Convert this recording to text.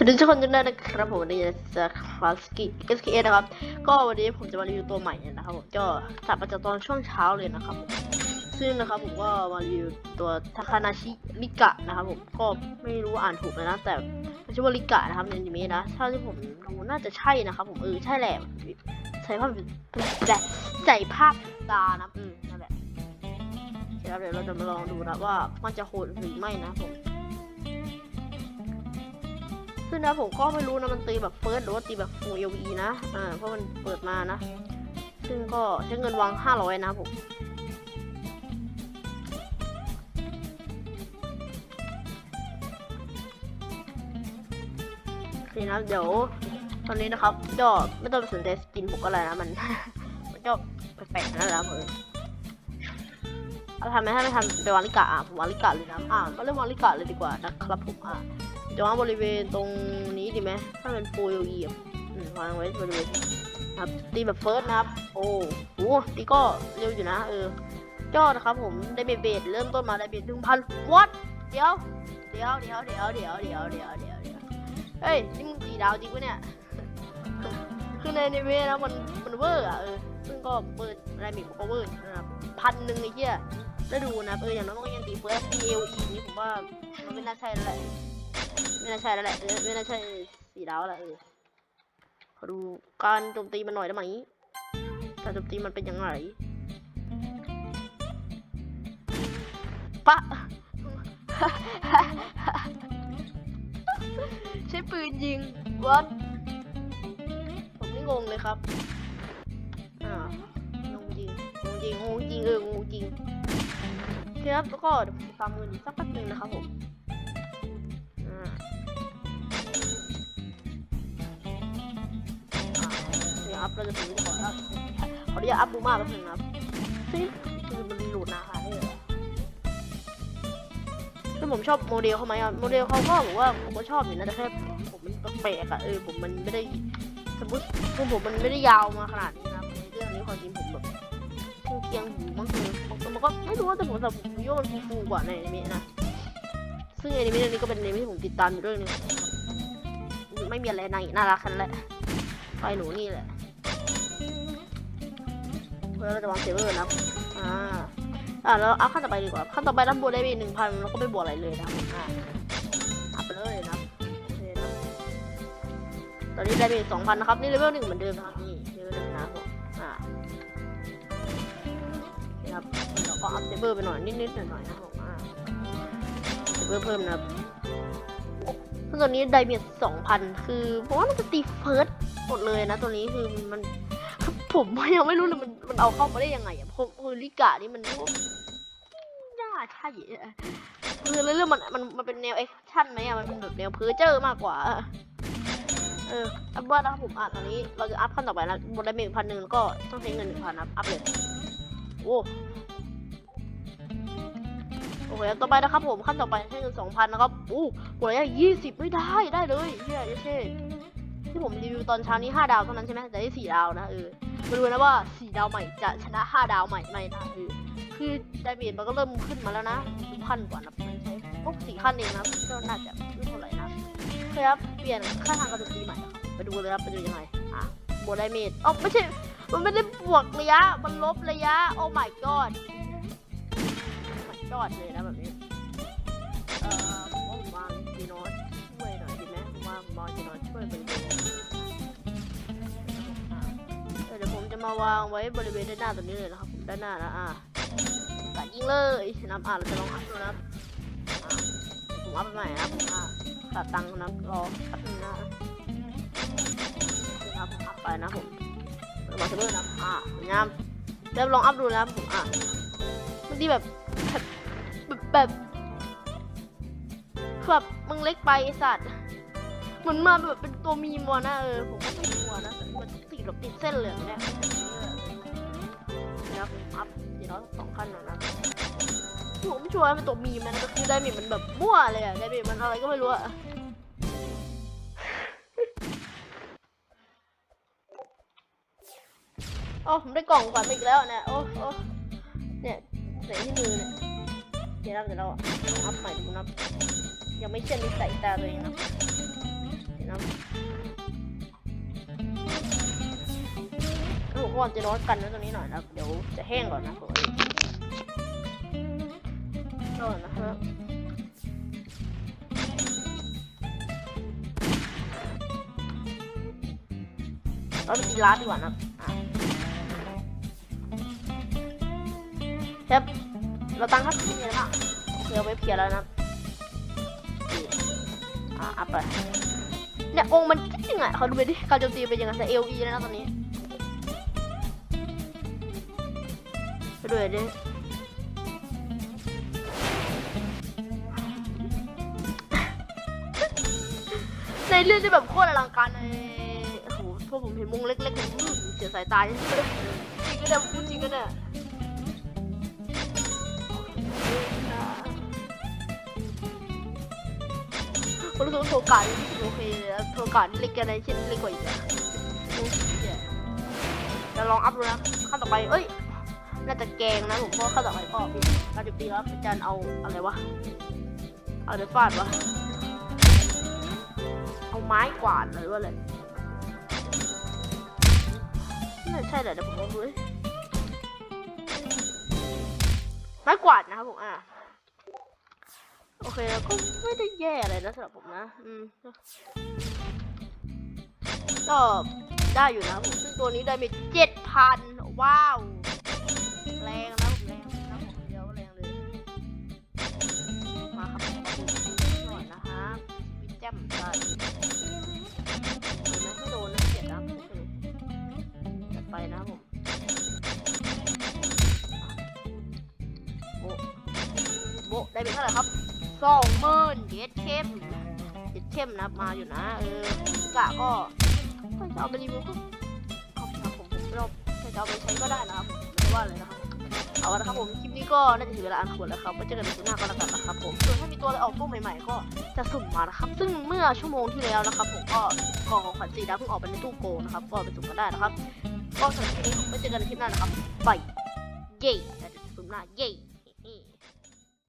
สวัสดีทุกคนทุกท่านนะครับผมวันนี้จะคลาสกิ SKS นะครับ ก็วันนี้ผมจะมารีวิวตัวใหม่นะครับผมก็ตัดมาจากตอนช่วงเช้าเลยนะครับผมซึ่งนะครับผมก็มารีวิวตัวทาคานาชิริกะนะครับผมก็ไม่รู้ว่าอ่านถูกไหมนะ แต่มันชื่อว่าริกะนะครับในอนิเมะนะถ้าที่ผมดูน่าจะใช่นะครับผมเออใช่แหละใส่ภาพแต่ใส่ภาพตานะอืมนั่นแหละเดี๋ยวเราจะมาลองดูนะว่ามันจะโหดหรือไม่นะผม ซึ่งนะผมก็ไม่รู้นะมันตีแบบเฟิร์สหรือว่าตีแบบฟูเอวีนะอ่าเพราะมันเปิดมานะ ซึ่งก็ใช้เงินวางห้าร้อยนะผมโอเคนะเดี๋ยวตอนนี้นะครับก็ไม่ต้องไปสนใจสกินผมก็อะไรนะมัน มันก็แปลกๆนั่นแหละครับผมเอาทำไหมถ้าไม่ทำไปวางลิกะอะผมวางลิกะเลยนะอ่ามาเริ่มวางลิกะเลยดีกว่านะครับผมอ่า จะวางบริเวณตรงนี้ดีไหมถ้าเป็นฟูลอีอะวางไว้บริเวณครับตีแบบเฟิร์สนะครับ โอ้โหตีก็เร็วอยู่นะ เออยอดนะครับผมได้เบเบดเริ่มต้นมาได้เบดหนึ่งพันวัดเดี๋ยวเดี๋ยวเดี๋ยวเดี๋ยวเดี๋ยวเดี๋ยวเดี๋ยวเดี๋ยวเดี๋ยวเฮ้ยนี่มึงตีดาวจริงปะเนี่ยคือในในเวนะมันมันเวอร์อะเออซึ่งก็เปิดอะไรมิกก็เวอร์นะครับพันหนึ่งไอ้เหี้ยแล้วดูนะเอออย่างน้อยมันก็ยังตีเฟิร์สตีเอลีนี่ผมว่ามันไม่น่าใช่แล้วแหละ ไม่น่าใช่แล้วแหละเออไม่น่าใช่สีดาวแล้วแหละเออขอดูการโจมตีมันหน่อยได้ไหมการโจมตีมันเป็นยังไงปะใช้ปืนยิงวัดผมนี่งงเลยครับอ่างงจริงงงจริงงงจริงเอองงจริงโอเคครับแล้วก็เดี๋ยวผมจะฟามเงินอีกสักแป๊บนึงนะครับผม เดี๋ยวอัพเราจะถึงก่อนแล้วขออนุญาตอัพบูมาแป๊บนึงนะครับซึ่งคือมันหลุดนะหาได้เหรอซึ่งผมชอบโมเดลเขาไหมอะโมเดลเขาก็บอกว่าผมก็ชอบอยู่นะแต่แค่ผมมันแปลกอะเออผมมันไม่ได้สมมติคือผมมันไม่ได้ยาวมาขนาดนี้นะในเรื่องนี้ความจริงผมแบบเกียงหูมันคือมันก็ไม่รู้ว่าแต่ผมแต่ผมว่ามันฟูกว่าในอนิเมะนะซึ่งอนิเมะเรื่องนี้ก็เป็นอนิเมะที่ผมติดตามอยู่เรื่องนึงไม่มีอะไรนางเอกน่ารักขนาดนั้นแหละไฟหนูนี่แหละ เราจะวางเซเวอร์นะครับอ่าอ่าเอาขั้นต่อไปดีกว่าขั้นต่อไปรับบวกได้ไปหนึ่งพันแล้วก็ไม่บวกอะไรเลยนะอ่าอัพไปเลยนะครับตอนนี้ได้ไปสองพันนะครับ นี่เลเวลหนึ่งเหมือนเดิมนะครับนี่เลเวลหนึ่งนะครับผมอ่าครับเราก็อัพเซเวอร์ไปหน่อยนิดๆหน่อยๆนะครับผมอ่าเพิ่มเพิ่มนะครับซึ่งตัวนี้ไดเมียสองพันคือเพราะว่ามันจะตีเฟิร์สหมดเลยนะตัวนี้คือมัน ผมยังไม่รู้เลยมันมันเอาเข้ามาได้ยังไงอะผมคือลิกานี่มันน่าใช่อะคือเรื่องมันมันมันเป็นแนวแอคชั่นไหมอะมันเป็นแบบแนวเพอเจอร์มากกว่า เอออัพว่านะครับผมอะตอนนี้เราจะอัพขั้นต่อไปแล้วบนได้เมจพันหนึ่งก็ต้องใช้เงินหนึ่งพันอัพเลยโอ้โอเคต่อไปนะครับผมขั้นต่อไปใช้เงินสองพันนะครับอู้หัวระยะยี่สิบไม่ได้ได้เลยเฮียเช่ ที่ผมรีวิวตอนเช้านี้ห้าดาวเท่านั้นใช่ไหมแต่ได้สี่ดาวนะเออมาดูนะว่าสี่ดาวใหม่จะชนะห้าดาวใหม่ไหมนะเออคือไดเมจมันก็เริ่มขึ้นมาแล้วนะดูขั้นกว่านะมันใช้พวกสี่ขั้นเองนะก็น่าจะไม่เท่าไหร่นะเคครับเปลี่ยนค่าทางการโจมตีใหม่ครับไปดูเลยครับไปดูยังไงอะบวกไดเมจอ๋อไม่ใช่มันไม่ได้บวกระยะ มันลบระยะ โอ้ my god มันยอดเลยนะแบบนี้าวางไว้บริเวณด้านหน้าตรงนี้เลยนะครับด้านหน้านะอ่ากัดยิงเลยนะครับอ่าเราจะลองอัพดูนะครับผมอัพไปใหม่นะครับผมอ่าตัดตังค์นะรับรอแป๊บนึงนะนะครับผมอัพไปนะผมเรามาเซเบอร์นะอ่าสวยงามเดี๋ยวลองอัพดูนะผมอ่ามันดีแบบแบบแบบแบบมึงเล็กไปสัตว์เหมือนมาแบบเป็นตัวมีมวะนะเออผมก็ไม่กลัวนะมันติดแบบติดเส้นเหลืองเนี่ย นะครับอัพเดี๋ยวสองขั้นน่อยนะผมไม่ชัวร์ว่าเป็นตัวมีมันก็คือได้มีมันแบบมั่วเลยอะได้มีมันอะไรก็ไม่รู้อะโอ้ผมได้กล่องฝันมาอีกแล้วนี่ยโอ้โอ้เนี่ยใส่ที่มือเนี่ยเดี๋ยวเราเดี๋ยวเราอัพใหม่ดูนะยังไม่เชื่อในสายตาตัวเองนะนะแล้วผ มก็จะร้อนกันนะตรงนี้หน่อยนะเดี๋ยวจะแห้งก่อนนะผมก่อนนะครับเราไปกินร้านดีกว่านะครับเชฟเราตั้งค่าที่นี่แล้วนะเดี๋ยวไปเพียแล้วนะอะอัพไปเนี่ยองค์มันจริงอะเขาดูไปดิการโจมตีเป็นยังไงแต่เอลีแล้วนะตอนนี้ ไปดูดิในเรื่องที่แบบโคตรอลังการเลยโอ้โหพวกผมเห็นมุงเล็กๆผมเสียสายตาจริงๆจริงก็เนี่ยพูดจริงก็เนี่ยผมรู้สึกโทกานี่โอเคเลยนะโทกานี่เล็กกันในเช่นเล็กกว่าอีกจะลองอัพดูนะขั้นต่อไป เอ้ย น่าจะแกงนะผมเพราะว่าขั้นต่อไปก็เป็นการจุดตีแล้วอาจารย์เอาอะไรวะ เอาเดฟาดวะ เอาไม้กวาดหรือว่าอะไรน่ใช่แหละเดี๋ยวผมลองดูไม้กวาดนะครับผมอะโอเคแล้วก็ไม่ได้แย่อะไรนะสำหรับผมนะ อืมก็ได้อยู่นะผมซึ่งตัวนี้ได้มีเจ็ดพันว้าว แรงนะผมแรงนะผมเดียวแรงเลย มาครับผมหน่อยนะฮะวิจมได้นไมไม่โดนนะเจ็ดนะจัดไปนะผมโบโบได้เป็นเท่าไหร่ครับสองหมื่นเย็ดเข้มเย็ดเข้มนะมาอยู่นะเออกะก็ถ้าจะเอาไปรีวิวก็เอาครับผมผมไม่เอาถ้าจะเอาไปใช้ก็ได้นะครับผมไม่ว่าเลยนะครับ เอาละครับผม คลิปนี้ก็น่าจะถึงเวลาอันควรแล้วครับไว้เจอกันในคลิปหน้าก็แล้วกันนะครับผม ส่วนถ้ามีตัวอะไรออกตู้ใหม่ๆ ก็จะสุ่มมานะครับ ซึ่งเมื่อชั่วโมงที่แล้วนะครับ ผมก็กล่องของขวัญสีดาวเพิ่งออกไปในตู้โกนะครับ ก็ไปสุ่มกันได้นะครับ ก็สำหรับคลิปนี้ผมไว้เจอกันในคลิปหน้านะครับบายเย้แต่จะสุ่มหน้าเย้